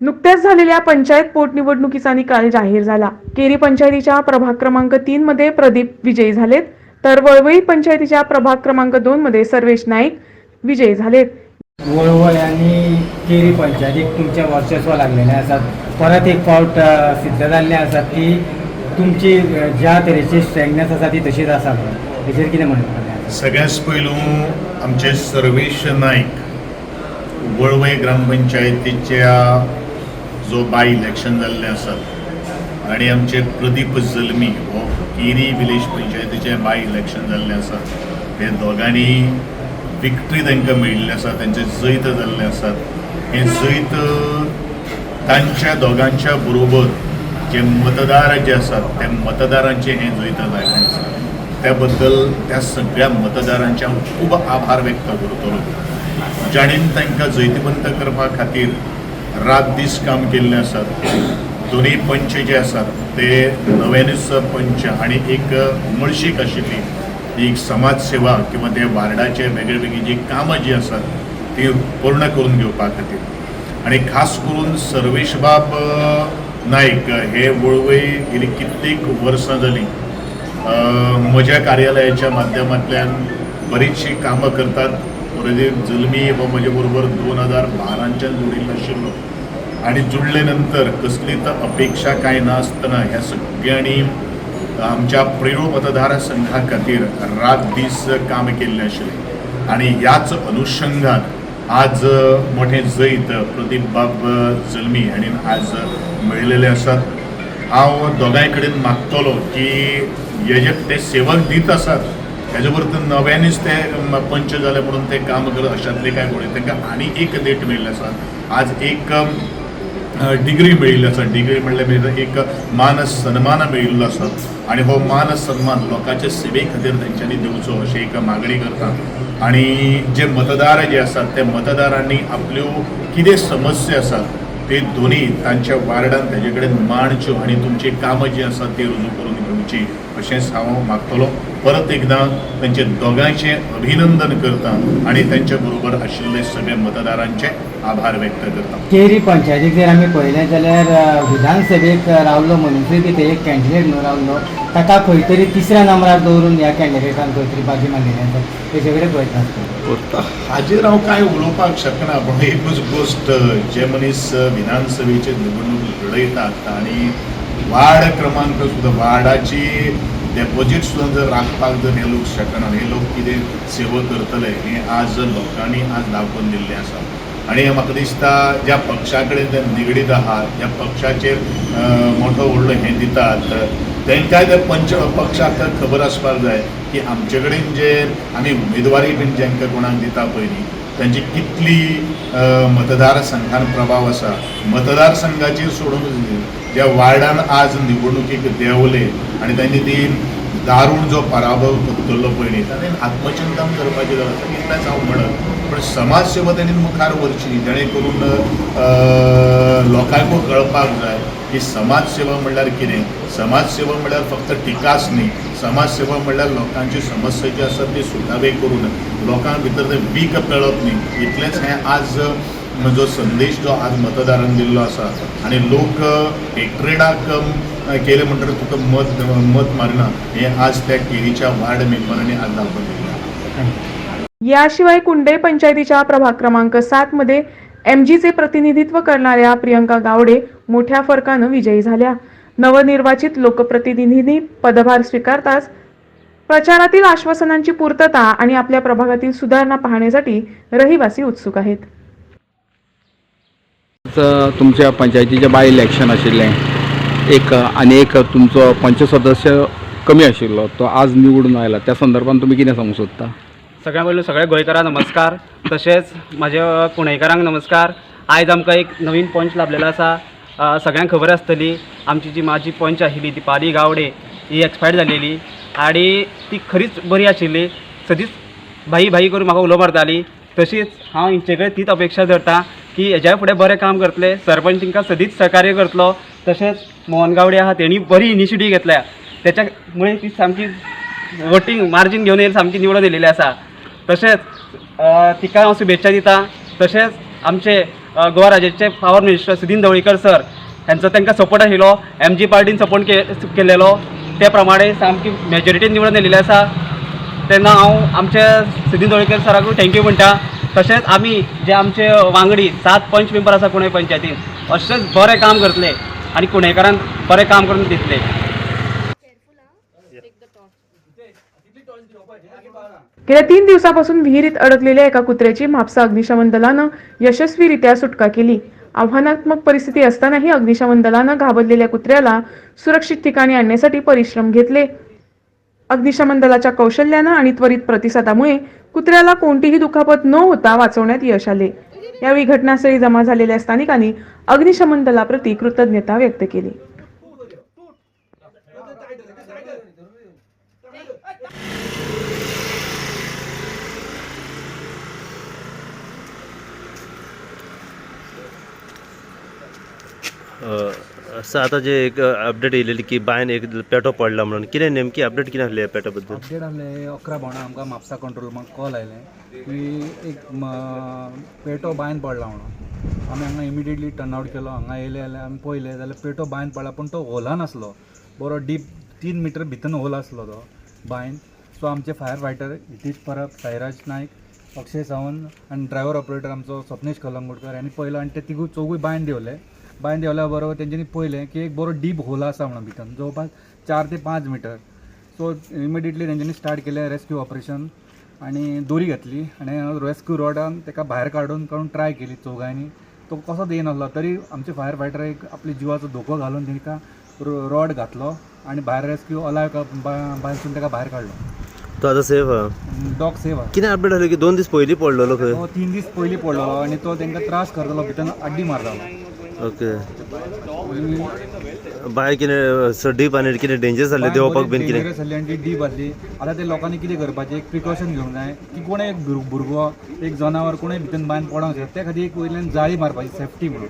नुकत्याच झालेल्या पंचायत पोटनिवडणुकीचा निकाल जाहीर झाला. केरी पंचायतीच्या प्रभाग क्रमांक तीन मध्ये प्रदीप विजयी झालेत तर वळवई पंचायतीच्या प्रभाग क्रमांक दोन मध्ये सर्वेश नाईक विजयी झालेत. वळवय आणि केरी पंचायतीक तुमचें वर्चस्व लागलेलें आसात परत एक फावट सिद्ध जाल्लें आसात की तुमची ज्या तरेची स्ट्रेंगनेस आसा ती तशीच आसा म्हणून तेचेर कितें म्हणपाक सगळ्याच पयलू आमचे सर्वेश नायक वळवय ग्रामपंचायतीच्या जो बाय इलेक्शन जाल्ले आसात आनी आमचे प्रदीप जल्मी हो केरी विलेज पंचायतीचें बाय इलेक्शन जाल्लें आसा हे दोगांनी विक्ट्री तांकां मेळिल्ली आसा तेंचें जैत जाल्ले आसात हें जैत तांच्या दोगांच्या बरोबर जे मतदार जे आसात त्या मतदारांचे हें जैत जाल्लें आसा त्या बद्दल त्या सगळ्या मतदारांचे हांव खूब आभार व्यक्त करतलो जाणीन तांकां जैतवंत करपा खातीर रात दीस काम केल्लें आसात दोनूय पंच जे आसात ते नव्यानूच पंच आनी एक उमळशीक आशिल्ली एक समाज सेवा किंवा ते वार्डाचे वेगळे वेगळी जी कामां जी आसात ती पूर्ण करून घेवपा खातीर. आणि खास करून सर्वेश बाब नायक हे वळवय गेली कित्येक वर्सां जालीं म्हज्या कार्यालयाच्या माध्यमांतल्यान बरीचशी कामं करतात. प्रदीप जल्मी व म्हजे बरोबर दोन हजार बारांच्यान जोडिल्लो आशिल्लो आणि जुडले नंतर कसलीच अपेक्षा काय नासतना ह्या सगळ्यांनी आमच्या प्रेरू मतदारसंघा खातीर रात दीस काम केल्लें आशिल्लें आणि ह्याच अनुषंगान आज मोठे जैत प्रदीप बाब जल्मी हांणी आज मेळिल्ले आसात हांव दोगांय कडेन मागतलो की हे जे ते सेवक दीत आसात हेजे बरोबर नव्यानीच ते पंच जाले म्हणून ते काम करत अशातले काय कोणी तांकां आनी एक देट मेळिल्ली आसा आज एक डिग्री मेळिल्ली आसा डिग्री म्हणल्यार एक मान सन्मान मेळिल्लो आसा आनी हो मान सन्मान लोकांच्या सेवे खातीर तेंच्यांनी दिवचो अशी एक मागणी करता आनी जे मतदार जे आसात त्या मतदारांनी आपल्यो कितें समस्या आसात ते दोन्ही तांच्या वार्डान तेजे कडेन मांडच्यो आनी तुमची कामां जी आसात ती रुजू करून घेवची अशेंच हांव मागतलो. परत एकदां तांचे दोगांयचे अभिनंदन करता आनी त्यांच्या बरोबर आशिल्ले सगळे मतदारांचे आभार व्यक्त करता. केरी पंचायतीक जर आमी पळयलें जाल्यार विधानसभेक रावल्लो मनुसूय तिथे एक कॅन्डिडेट न्हू रावल्लो ताका खंय तरी तिसऱ्या नंबरार दवरून ह्या कॅन्डिडेटान खंय तरी बाजी मारलेली आसा. कडेन प्रयत्न आसता हाजेर हांव काय उलोवपाक शकना पूण एकूच गोश्ट जे मनीस विधानसभेचे निवडणूक लढयतात आनी वार्ड क्रमांक सुद्दां वार्डाची डेपॉझिट सुद्दां जर राखपाक जर हे लोक शकना हे लोक कितें सेवा करतले हे आज लोकांनी आज दाखोवन दिल्लें आसा. आनी म्हाका दिसता ज्या पक्षा कडेन ते निगडीत आहात ज्या पक्षाचेर मोठो व्हडलो हें दितात तेंकाय त्या पंच पक्षाक खबर आसपाक जाय की आमचे कडेन जे आमी उमेदवारी बीन जेंका कोणाक दिता पळय न्ही तांची कितली मतदार मतदारसंघान प्रभाव आसा. मतदारसंघाचेर सोडून ज्या वार्डान आज निवडणुकीक देंवले आनी तांणी ती दारूण जो पराभव करतलो पळय न्ही ताणें आत्मचिंतन करपाची गरज आसा इतलेंच हांव म्हणत पण समाज सेवा मुखार व्हरची जेणे करून लोकांकूय कळपाक जाय की समाज सेवा म्हणल्यार कितें? समाज सेवा म्हणल्यार फक्त टिकाच न्ही. समाज सेवा म्हणल्यार लोकांची समस्या जी आसा ती सुटावे करून. लोकां भितर तें वीक पेळप न्ही. इतलेंच हें आज जो संदेश जो आज मतदारांक दिल्लो आसा आनी लोक हेट्रेडाक केले म्हणटकीर तुका मत मत मारना हे आज त्या केरीच्या वार्ड मेंबरांनी आज दाखोवन दिलें याशिवाय कुंडे पंचायतीच्या प्रभाग क्रमांक सात मध्ये एमजीचे प्रतिनिधित्व करणाऱ्या प्रियंका गावडे मोठ्या फरकानं विजयी झाल्या. नवनिर्वाचित लोकप्रतिनिधींनी पदभार स्वीकारताच प्रचारातील आश्वासनांची पूर्तता आणि आपल्या प्रभागातील सुधारणा पाहण्यासाठी रहिवासी उत्सुक आहेत. तुमच्या पंचायतीचें बाय इलेक्शन आशिल्लें एक आनी एक तुमचो पंच सदस्य कमी आशिल्लो तो आज निवडून आयला त्या संदर्भान तुमी कितें सांगूंक सोदता सगळ्यां पयलीं सगळ्या गोंयकारांक नमस्कार. तशेंच म्हाज्या कुणयकारांक नमस्कार. आयज आमकां एक नवीन पंच लाभलेलो आसा सगळ्यांक खबर आसतली आमची जी म्हाजी पंच आशिल्ली ती पाली गावडे ही एक्सपायर जालेली आनी ती खरीच बरी आशिल्ली सदींच भाई भाई करून म्हाका उलो मारताली. तशीच हांव हिंचे कडेन तीच अपेक्षा धरतां. की हेज्या फुडें बरें काम करतले. सरपंच तांकां सदींच सहकार्य करतलो. तशेंच मोहन गावडे आहा तेणी बरी इनिशिएटीव घेतल्या. त्याच्या मुळे ती सामकी वोटींग मार्जीन घेवन येयली सामकी निवडून दिलेली आसा तशेंच तिका हांव शुभेच्छा दिता. तशेंच आमचे गोवा राज्याचे power minister Sudin Dhavalikar sir हांचो तांकां सपोर्ट आशिल्लो. एम जी पार्टीन सपोर्ट के केलेलो. ते प्रमाणे सामकी मेजॉरिटीन निवडून येयलेले आसा तेन्ना हांव आमचे सुदीन ढवळीकर सराकूय थँक्यू म्हणटा. तशेंच आमी जे आमचे वांगडी सात पंच मेंबर आसा कुणे पंचायतीन अशेंच बरें काम करतले आनी कुणेकारांक बरें काम करून दितले. गेल्या तीन दिवसापासून विहिरीत अडकलेल्या एका कुत्र्याची म्हापसा अग्निशमन दलानं यशस्वीरित्या सुटका केली. आव्हानात्मक परिस्थिती असतानाही अग्निशमन दलानं घाबरलेल्या कुत्र्याला सुरक्षित ठिकाणी आणण्यासाठी परिश्रम घेतले. अग्निशमन दलाच्या कौशल्यानं आणि त्वरित प्रतिसादामुळे कुत्र्याला कोणतीही दुखापत न होता वाचवण्यात यश आले. यावेळी घटनास्थळी जमा झालेल्या स्थानिकांनी अग्निशमन दलाप्रती कृतज्ञता व्यक्त केली. असं आता जे एक अपडेट येयलेली की बायन एक पेटो पडला म्हणून. कितें नेमकी अपडेट कितें आसले पेटो पेट्या बद्दल अपडेट आसले अकरा बावणा आमकां म्हापसा कंट्रोल म्हाका कॉल आयले की एक पेटो बायन पडला म्हणून. आमी हांगा इमिडिएटली टर्न आवट केलो. हांगा येयले जाल्यार आमी पयले जाल्यार पेटो बायन पडला पूण तो होलान आसलो बरो डीप तीन मिटर भितर होल आसलो तो बायन. सो आमचे फायर फायटर हितीश परब साईराज नायक अक्षय सावंत आनी ड्रायव्हर ऑपरेटर आमचो स्वप्नेश कलंगुटकर यांनी पयलो आनी ते तिगूय चौगूय बायन देवले. बायन देवल्या बरोबर तेंच्यांनी पळयलें की एक बरो डीप होल आसा म्हणून भितर. जवळपास चार ते पांच मिटर. सो इमिडिएटली तेंच्यांनी स्टार्ट केलें रेस्क्यू ऑपरेशन आनी दोरी घातली आनी रेस्क्यू रॉडान ताका भायर काडून काडून ट्राय केली चौगांनी तो कसोच येनासलो तरी आमचे फायर फायटर एक आपल्या जिवाचो धोको घालून ताका रॉड घातलो आनी भायर रेस्क्यू अलाव बायसून ताका भायर काडलो तो आतां सेफ आहा. डॉग सेव आहा. कितें अपडेट आसली की दोन दीस पडलेलो खंय तो तीन दीस पयलीं पडलो आनी तो तांकां त्रास करतालो भितर आड्डी मारतालो ओके. बाय कितें डीप आनी कितें डेंजर जाल्लें देंवपाक बीन कितें? डेंजरस जाल्ली आनी ती डीप आसली आतां ते लोकांनी कितें करपाचें? एक प्रिकॉशन घेवंक जाय की कोणें एक भुर- भुरगो एक जनावर कोणें भितर बांद पडोंक शकता त्या खातीर एक वयल्यान जाळी मारपाची सेफ्टी म्हणून.